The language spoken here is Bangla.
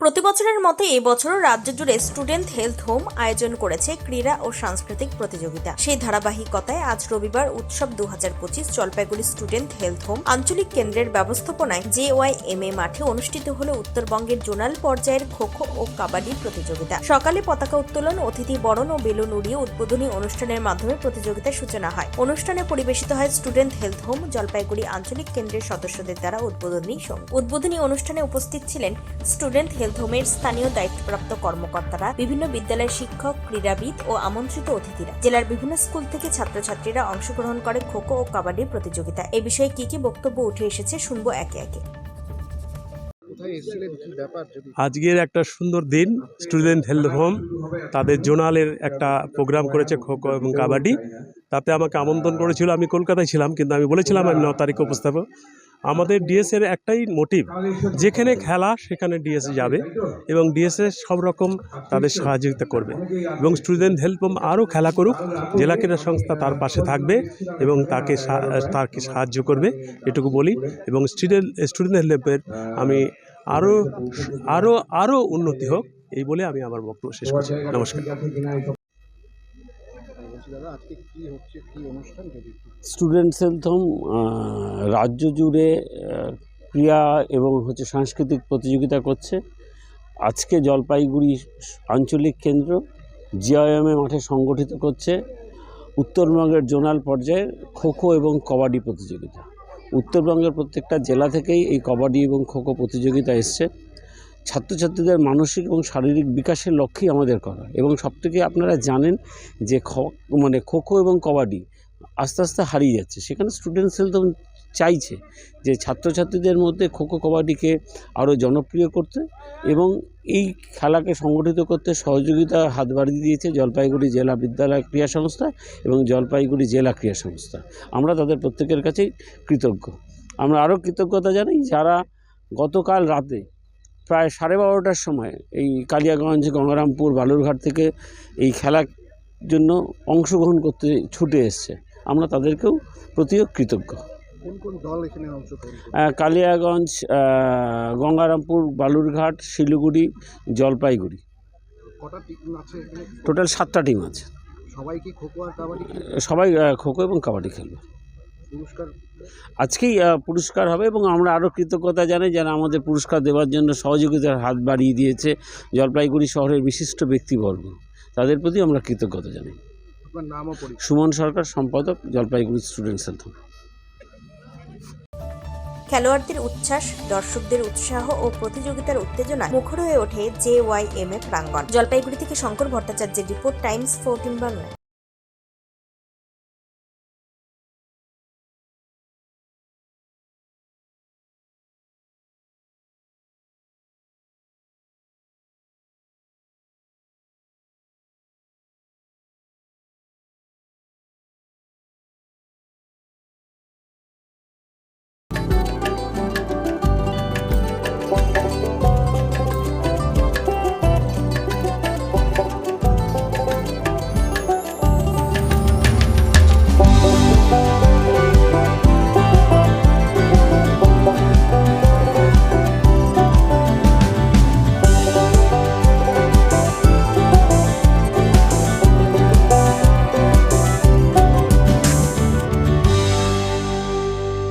প্রতি বছরের মতো এই বছরও রাজ্য জুড়ে স্টুডেন্ট হেলথ হোম আয়োজন করেছে ক্রীড়া ও সাংস্কৃতিক প্রতিযোগিতা। সেই ধারাবাহিকতায় আজ রবিবার উৎসব দু হাজার পঁচিশ জলপাইগুড়ি স্টুডেন্ট হেলথ হোম আঞ্চলিক কেন্দ্রের ব্যবস্থাপনায় জে ওয়াই এম এ মাঠে অনুষ্ঠিত হলো উত্তরবঙ্গের জোনাল পর্যায়ের খোখো ও কাবাডি প্রতিযোগিতা। সকালে পতাকা উত্তোলন, অতিথি বরণ ও বেলুন উড়িয়ে উদ্বোধনী অনুষ্ঠানের মাধ্যমে প্রতিযোগিতার সূচনা হয়। অনুষ্ঠানে পরিবেশিত হয় স্টুডেন্ট হেলথ হোম জলপাইগুড়ি আঞ্চলিক কেন্দ্রের সদস্যদের দ্বারা উদ্বোধনী উদ্বোধনী অনুষ্ঠানে উপস্থিত ছিলেন স্টুডেন্ট হেলথ হোমের স্থানীয় দায়িত্বপ্রাপ্ত কর্মকর্তারা বিভিন্ন বিদ্যালয়ের শিক্ষক ক্রীড়াবিদ ও আমন্ত্রিত অতিথিরা জেলার বিভিন্ন স্কুল থেকে ছাত্রছাত্রীরা অংশগ্রহণ করে খোখো ও কাবাডি প্রতিযোগিতা। এ বিষয়ে কি কি বক্তব্য উঠে এসেছে শুনব একে একে। আজকের একটা সুন্দর দিন স্টুডেন্ট হেলথ হোম তাদের জোনালের একটা প্রোগ্রাম করেছে খোখো এবং কাবাডি। তাতে আমাকে আমন্ত্রণ করেছিল। আমি কলকাতায় ছিলাম কিন্তু আমি বলেছিলাম আমি ন তারিখে উপস্থাপক। আমাদের ডিএসের একটাই মোটিভ যেখানে খেলা, সেখানে ডিএস যাবে এবং ডিএসএ সব রকম তাদের সহযোগিতা করবে। এবং স্টুডেন্ট হেল্প আরও খেলা করুক, জেলা ক্রীড়া সংস্থা তার পাশে থাকবে এবং তাকে তাকে সাহায্য করবে, এটুকু বলি। এবং স্টুডেন্ট স্টুডেন্ট হেল্পের আমি আরও আরও আরও উন্নতি হোক, এই বলে আমি আমার বক্তব্য শেষ করছি। নমস্কার। হেলথ হোম রাজ্য জুড়ে ক্রীড়া এবং হচ্ছে সাংস্কৃতিক প্রতিযোগিতা করছে। আজকে জলপাইগুড়ি আঞ্চলিক কেন্দ্র জিআইএমএ মাঠে সংগঠিত করছে উত্তরবঙ্গের জোনাল পর্যায়ে খোখো এবং কবাডি প্রতিযোগিতা। উত্তরবঙ্গের প্রত্যেকটা জেলা থেকেই এই কবাডি এবং খোখো প্রতিযোগিতা এসছে। ছাত্রছাত্রীদের মানসিক এবং শারীরিক বিকাশের লক্ষ্যেই আমাদের করা। এবং সবথেকে আপনারা জানেন যে খ মানে খোখো এবং কবাডি আস্তে আস্তে হারিয়ে যাচ্ছে। সেখানে স্টুডেন্টস হেলথ চাইছে যে ছাত্রছাত্রীদের মধ্যে খোখো কবাডিকে আরও জনপ্রিয় করতে এবং এই খেলাকে সংগঠিত করতে সহযোগিতা হাত বাড়িয়ে দিয়েছে জলপাইগুড়ি জেলা বিদ্যালয় ক্রীড়া সংস্থা এবং জলপাইগুড়ি জেলা ক্রীড়া সংস্থা। আমরা তাদের প্রত্যেকের কাছেই কৃতজ্ঞ। আমরা আরও কৃতজ্ঞতা জানাই যারা গতকাল রাতে প্রায় সাড়ে বারোটার সময় এই কালিয়াগঞ্জ গঙ্গারামপুর বালুরঘাট থেকে এই খেলার জন্য অংশগ্রহণ করতে ছুটে এসছে। আমরা তাদেরকেও প্রতিও কৃতজ্ঞ। কোন কোন দল এখানে অংশগ্রহণ করবে আহ, কালিয়াগঞ্জ গঙ্গারামপুর বালুরঘাট শিলিগুড়ি জলপাইগুড়ি। টোটাল সাতটা টিম আছে। সবাই খোখো এবং কাবাডি খেলবে। পুরস্কার? আজকেই পুরস্কার হবে এবং আমরা আরও কৃতজ্ঞতা জানাই যারা আমাদের পুরস্কার দেওয়ার জন্য সহযোগিতার হাত বাড়িয়ে দিয়েছে জলপাইগুড়ি শহরের বিশিষ্ট ব্যক্তিবর্গ। তাদের প্রতি আমরা কৃতজ্ঞতা জানাই। আপনার সুমন সরকার সম্পাদক জলপাইগুড়ি স্টুডেন্টস হেলথ হোম। খেলোয়াড়দের উচ্ছ্বাস দর্শকদের উৎসাহ ও প্রতিযোগিতার উত্তেজনায় মুখর হয়ে ওঠে জে ওয়াই এম এ প্রাঙ্গণ। জলপাইগুড়ি থেকে শঙ্কর ভট্টাচার্যের রিপোর্ট টাইমস ফোরটিন বাংলা।